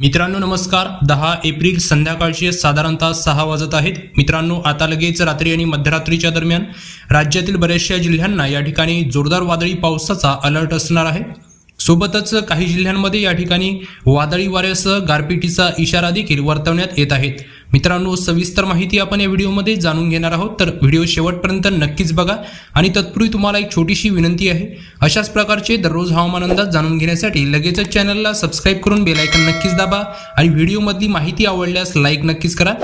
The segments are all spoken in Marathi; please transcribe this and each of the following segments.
मित्रांनो नमस्कार. दहा एप्रिल संध्याकाळचे साधारणतः सहा वाजत आहेत. मित्रांनो आता लगेच रात्री आणि मध्यरात्रीच्या दरम्यान राज्यातील बऱ्याचशा जिल्ह्यांना या ठिकाणी जोरदार वादळी पावसाचा अलर्ट असणार आहे. सोबतच काही जिल्ह्यांमध्ये या ठिकाणी वादळी वाऱ्यासह गारपिटीचा इशारा देखील वर्तवण्यात येत आहेत मित्रांनो सविस्तर माहिती आपण या व्हिडिओमध्ये जाणून घेणार आहोत. तर व्हिडिओ शेवटपर्यंत नक्कीच बघा आणि तत्पूर्वी तुम्हाला एक छोटीशी विनंती आहे. अशाच प्रकारचे दररोज हवामान अंदाज जाणून घेण्यासाठी लगेचच चॅनलला सबस्क्राईब करून बेलायकन नक्कीच दाबा आणि व्हिडिओमधली माहिती आवडल्यास लाईक नक्कीच करा.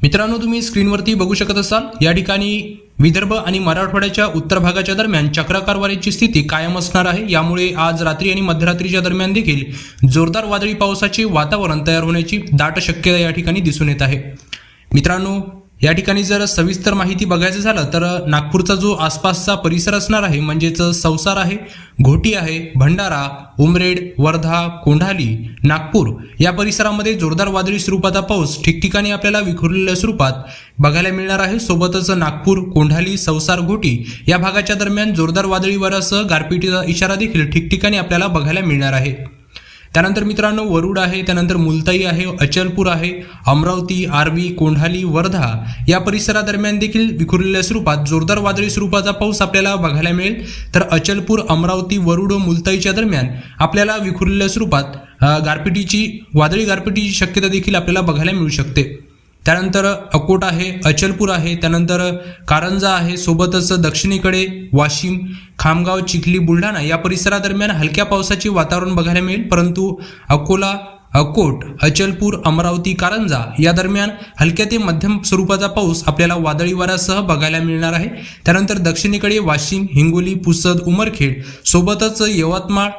मित्रांनो तुम्ही स्क्रीनवरती बघू शकत असाल. या ठिकाणी विदर्भ आणि मराठवाड्याच्या उत्तर भागाच्या दरम्यान चक्राकार वाऱ्याची स्थिती कायम असणार आहे. यामुळे आज रात्री आणि मध्यरात्रीच्या दरम्यान देखील जोरदार वादळी पावसाचे वातावरण तयार होण्याची दाट शक्यता या ठिकाणी दिसून येत आहे. मित्रांनो या ठिकाणी जर सविस्तर माहिती बघायचं झालं तर नागपूरचा जो आसपासचा परिसर असणार आहे म्हणजेच संसार आहे घोटी आहे भंडारा उमरेड वर्धा कोंढाली नागपूर या परिसरामध्ये जोरदार वादळी स्वरूपाचा पाऊस ठिकठिकाणी आपल्याला विखुरलेल्या स्वरूपात बघायला मिळणार आहे. सोबतच नागपूर कोंढाली संसार घोटी या भागाच्या दरम्यान जोरदार वादळी वाऱ्यासह गारपिटीचा इशारा देखील ठिकठिकाणी आपल्याला बघायला मिळणार आहे. त्यानंतर मित्रांनो वरुड आहे त्यानंतर मुलताई आहे अचलपूर आहे अमरावती आर्वी कोंढाली वर्धा या परिसरादरम्यान देखील विखुरलेल्या स्वरूपात जोरदार वादळी स्वरूपाचा पाऊस आपल्याला बघायला मिळेल. तर अचलपूर अमरावती वरुड मुलताईच्या दरम्यान आपल्याला विखुरलेल्या स्वरूपात गारपिटीची वादळी गारपिटीची शक्यता देखील आपल्याला बघायला मिळू शकते. त्यानंतर अकोट आहे अचलपूर आहे त्यानंतर कारंजा आहे सोबतच दक्षिणेकडे वाशिम खामगाव चिखली बुलढाणा या परिसरादरम्यान हलक्या पावसाचे वातावरण बघायला मिळेल. परंतु अकोला अकोट अचलपूर अमरावती कारंजा या दरम्यान हलक्या ते मध्यम स्वरूपाचा पाऊस आपल्याला वादळी वाऱ्यासह बघायला मिळणार आहे. त्यानंतर दक्षिणेकडे वाशिम हिंगोली पुसद उमरखेड सोबतच यवतमाळ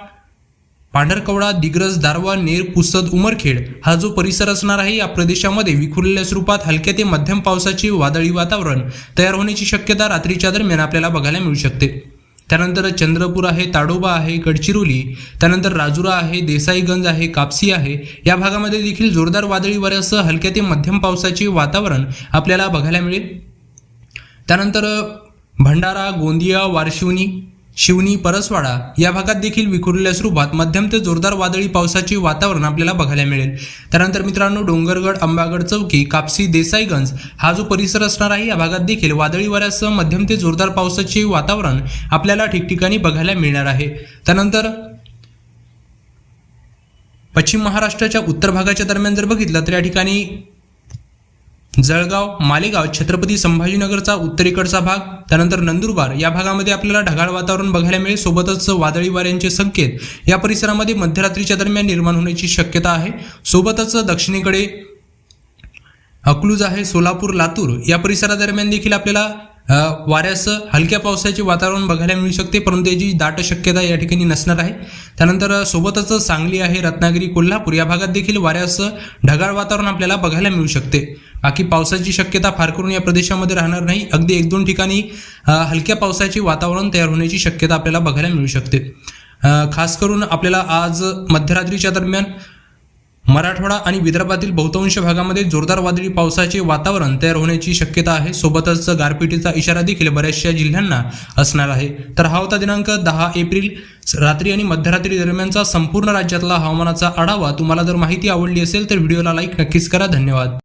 पांढरकवडा दिग्रस दारवा नेर पुसद उमरखेड हा जो परिसर असणार आहे या प्रदेशामध्ये विखुरलेल्या स्वरूपात हलक्या ते मध्यम पावसाचे वादळी वातावरण तयार होण्याची शक्यता रात्रीच्या दरम्यान आपल्याला बघायला मिळू शकते. त्यानंतर चंद्रपूर आहे ताडोबा आहे गडचिरोली त्यानंतर राजुरा आहे देसाईगंज आहे कापसी आहे. या भागामध्ये देखील जोरदार वादळी वाऱ्यासह हलक्या ते मध्यम पावसाचे वातावरण आपल्याला बघायला मिळेल. त्यानंतर भंडारा गोंदिया वारशिवनी शिवनी परसवाडा या भागात देखील विखुरलेल्या स्वरूपात मध्यम ते जोरदार वादळी पावसाचे वातावरण आपल्याला बघायला मिळेल. त्यानंतर मित्रांनो डोंगरगड अंबागड चौकी कापसी देसाईगंज हा जो परिसर असणार आहे या भागात देखील वादळी वाऱ्यासह मध्यम ते जोरदार पावसाचे वातावरण आपल्याला ठिकठिकाणी बघायला मिळणार आहे. त्यानंतर पश्चिम महाराष्ट्राच्या उत्तर भागाच्या दरम्यान जर बघितलं तर या ठिकाणी जळगाव मालेगाव छत्रपती संभाजीनगरचा उत्तरेकडचा भाग त्यानंतर नंदुरबार या भागामध्ये आपल्याला ढगाळ वातावरण बघायला मिळेल. सोबतच वादळी वाऱ्यांचे संकेत या परिसरामध्ये मध्यरात्रीच्या दरम्यान निर्माण होण्याची शक्यता आहे. सोबतच दक्षिणेकडे अकलूज आहे सोलापूर लातूर. या परिसरादरम्यान देखील आपल्याला वाऱ्यास वाऱ्यासह हलक्या पावसाचे वातावरण बघायला मिळू शकते परंतु याची दाट शक्यता या ठिकाणी नसणार आहे. त्यानंतर सोबतच सांगली आहे रत्नागिरी कोल्हापूर. या भागात देखील वाऱ्यासह ढगाळ वातावरण आपल्याला बघायला मिळू शकते. बाकी पावसाची शक्यता फार करून या प्रदेशामध्ये राहणार नाही. अगदी एक दोन ठिकाणी हलक्या पावसाचे वातावरण तयार होण्याची शक्यता आपल्याला बघायला मिळू शकते. खास करून आपल्याला आज मध्यरात्रीच्या दरम्यान मराठवाडा आणि विदर्भातील बहुतांश भागामध्ये जोरदार वादळी पावसाचे वातावरण तयार होण्याची शक्यता आहे. सोबतच गारपिटीचा इशारा देखील बऱ्याचशा जिल्ह्यांना असणार आहे. तर हा होता दिनांक दहा एप्रिल. रात्री आणि मध्यरात्री दरम्यानचा संपूर्ण राज्यातला हवामानाचा आढावा. तुम्हाला जर माहिती आवडली असेल तर व्हिडिओला लाईक नक्कीच करा. धन्यवाद.